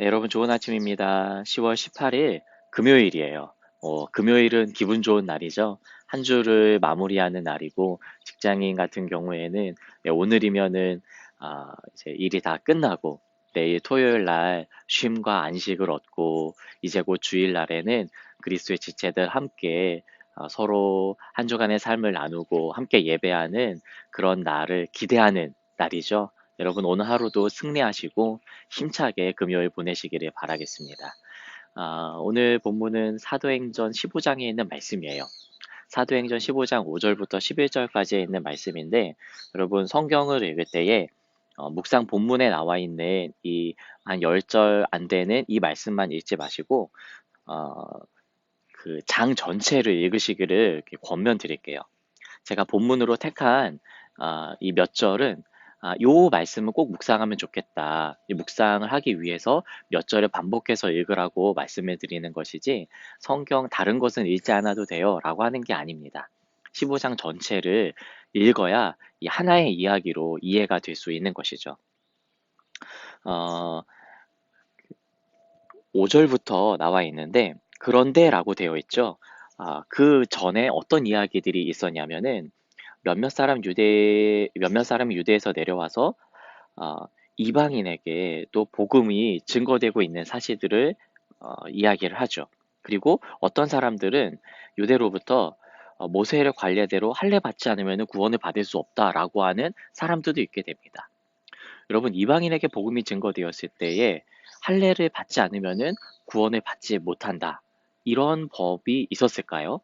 네, 여러분 좋은 아침입니다. 10월 18일 금요일이에요. 어, 금요일은 기분 좋은 날이죠. 한 주를 마무리하는 날이고 직장인 같은 경우에는 네, 오늘이면은 아, 이제 일이 다 끝나고 내일 토요일 날 쉼과 안식을 얻고 이제 곧 주일 날에는 그리스도의 지체들 함께 어, 서로 한 주간의 삶을 나누고 함께 예배하는 그런 날을 기대하는 날이죠. 여러분 오늘 하루도 승리하시고 힘차게 금요일 보내시기를 바라겠습니다. 아, 오늘 본문은 사도행전 15장에 있는 말씀이에요. 사도행전 15장 5절부터 11절까지에 있는 말씀인데 여러분 성경을 읽을 때에 어, 묵상 본문에 나와 있는 이 한 10절 안 되는 이 말씀만 읽지 마시고 어, 그 장 전체를 읽으시기를 권면 드릴게요. 제가 본문으로 택한 어, 이몇 절은 아, 요 말씀은 꼭 묵상하면 좋겠다. 이 묵상을 하기 위해서 몇 절을 반복해서 읽으라고 말씀을 드리는 것이지 성경 다른 것은 읽지 않아도 돼요 라고 하는 게 아닙니다. 15장 전체를 읽어야 이 하나의 이야기로 이해가 될 수 있는 것이죠. 어, 5절부터 나와 있는데 그런데 라고 되어 있죠. 아, 그 전에 어떤 이야기들이 있었냐면은 몇몇 사람 유대 몇몇 사람이 유대에서 내려와서 어, 이방인에게 또 복음이 증거되고 있는 사실들을 어, 이야기를 하죠. 그리고 어떤 사람들은 유대로부터 어, 모세의 관례대로 할례 받지 않으면 구원을 받을 수 없다라고 하는 사람들도 있게 됩니다. 여러분 이방인에게 복음이 증거되었을 때에 할례를 받지 않으면 구원을 받지 못한다. 이런 법이 있었을까요?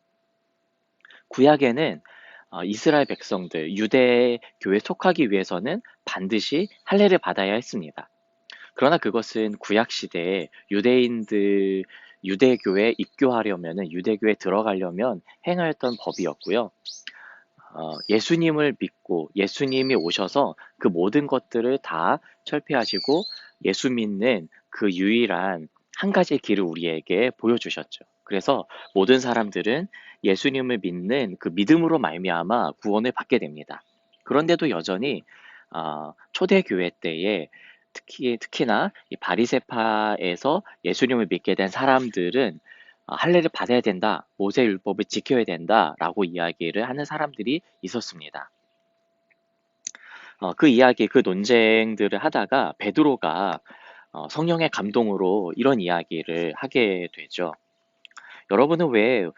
구약에는 어, 이스라엘 백성들, 유대 교회에 속하기 위해서는 반드시 할례를 받아야 했습니다. 그러나 그것은 구약 시대에 유대인들 유대교에 입교하려면 유대교에 들어가려면 행하였던 법이었고요. 어, 예수님을 믿고 예수님이 오셔서 그 모든 것들을 다 철폐하시고 예수 믿는 그 유일한 한 가지 길을 우리에게 보여주셨죠. 그래서 모든 사람들은 예수님을 믿는 그 믿음으로 말미암아 구원을 받게 됩니다. 그런데도 여전히 어, 초대 교회 때에 특히 특히나 이 바리세파에서 예수님을 믿게 된 사람들은 어, 할례를 받아야 된다, 모세 율법을 지켜야 된다라고 이야기를 하는 사람들이 있었습니다. 어, 그 이야기, 그 논쟁들을 하다가 베드로가 어, 성령의 감동으로 이런 이야기를 하게 되죠. 여러분은 왜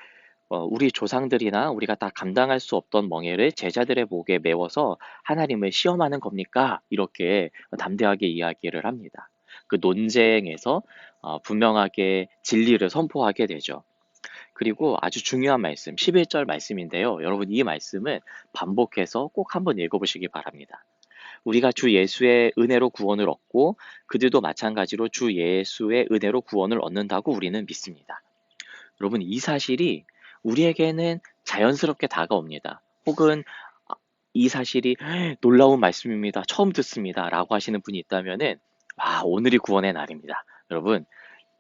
어, 우리 조상들이나 우리가 다 감당할 수 없던 멍해를 제자들의 목에 메워서 하나님을 시험하는 겁니까? 이렇게 담대하게 이야기를 합니다. 그 논쟁에서 어, 분명하게 진리를 선포하게 되죠. 그리고 아주 중요한 말씀, 11절 말씀인데요. 여러분 이 말씀은 반복해서 꼭 한번 읽어보시기 바랍니다. 우리가 주 예수의 은혜로 구원을 얻고 그들도 마찬가지로 주 예수의 은혜로 구원을 얻는다고 우리는 믿습니다. 여러분 이 사실이 우리에게는 자연스럽게 다가옵니다. 혹은 이 사실이 놀라운 말씀입니다. 처음 듣습니다. 라고 하시는 분이 있다면은 와 오늘이 구원의 날입니다. 여러분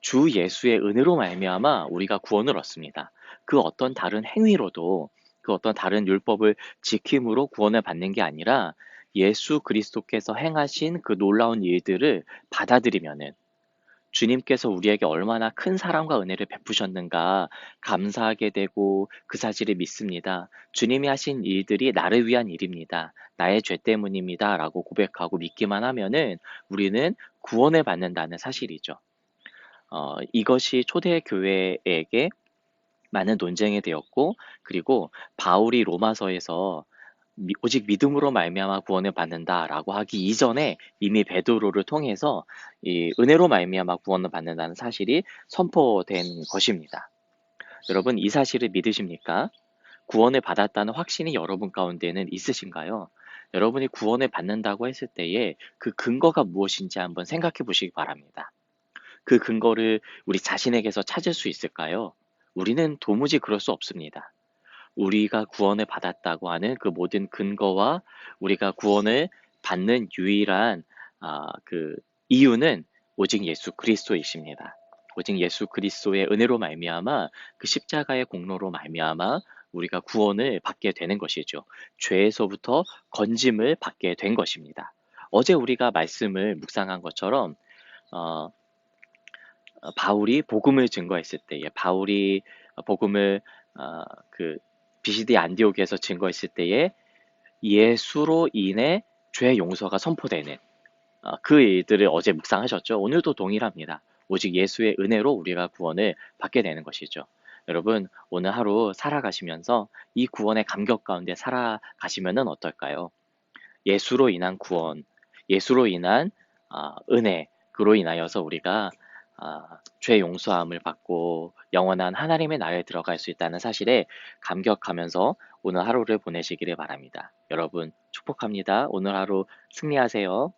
주 예수의 은혜로 말미암아 우리가 구원을 얻습니다. 그 어떤 다른 행위로도 그 어떤 다른 율법을 지킴으로 구원을 받는 게 아니라 예수 그리스도께서 행하신 그 놀라운 일들을 받아들이면은 주님께서 우리에게 얼마나 큰 사랑과 은혜를 베푸셨는가 감사하게 되고 그 사실을 믿습니다. 주님이 하신 일들이 나를 위한 일입니다. 나의 죄 때문입니다. 라고 고백하고 믿기만 하면은 우리는 구원을 받는다는 사실이죠. 어, 이것이 초대교회에게 많은 논쟁이 되었고, 그리고 바울이 로마서에서 오직 믿음으로 말미암아 구원을 받는다라고 하기 이전에 이미 베드로를 통해서 이 은혜로 말미암아 구원을 받는다는 사실이 선포된 것입니다. 여러분 이 사실을 믿으십니까? 구원을 받았다는 확신이 여러분 가운데는 있으신가요? 여러분이 구원을 받는다고 했을 때에 그 근거가 무엇인지 한번 생각해 보시기 바랍니다. 그 근거를 우리 자신에게서 찾을 수 있을까요? 우리는 도무지 그럴 수 없습니다. 우리가 구원을 받았다고 하는 그 모든 근거와 우리가 구원을 받는 유일한 아, 그 이유는 오직 예수 그리스도이십니다. 오직 예수 그리스도의 은혜로 말미암아 그 십자가의 공로로 말미암아 우리가 구원을 받게 되는 것이죠. 죄에서부터 건짐을 받게 된 것입니다. 어제 우리가 말씀을 묵상한 것처럼 어, 어, 바울이 복음을 증거했을 때에 바울이 복음을 어, 그 비시디 안디옥에서 증거했을 때에 예수로 인해 죄 용서가 선포되는 어, 그 일들을 어제 묵상하셨죠. 오늘도 동일합니다. 오직 예수의 은혜로 우리가 구원을 받게 되는 것이죠. 여러분 오늘 하루 살아가시면서 이 구원의 감격 가운데 살아가시면 어떨까요? 예수로 인한 구원, 예수로 인한 아, 은혜, 그로 인하여서 우리가 아, 죄 용서함을 받고 영원한 하나님의 나라에 들어갈 수 있다는 사실에 감격하면서 오늘 하루를 보내시기를 바랍니다. 여러분 축복합니다. 오늘 하루 승리하세요.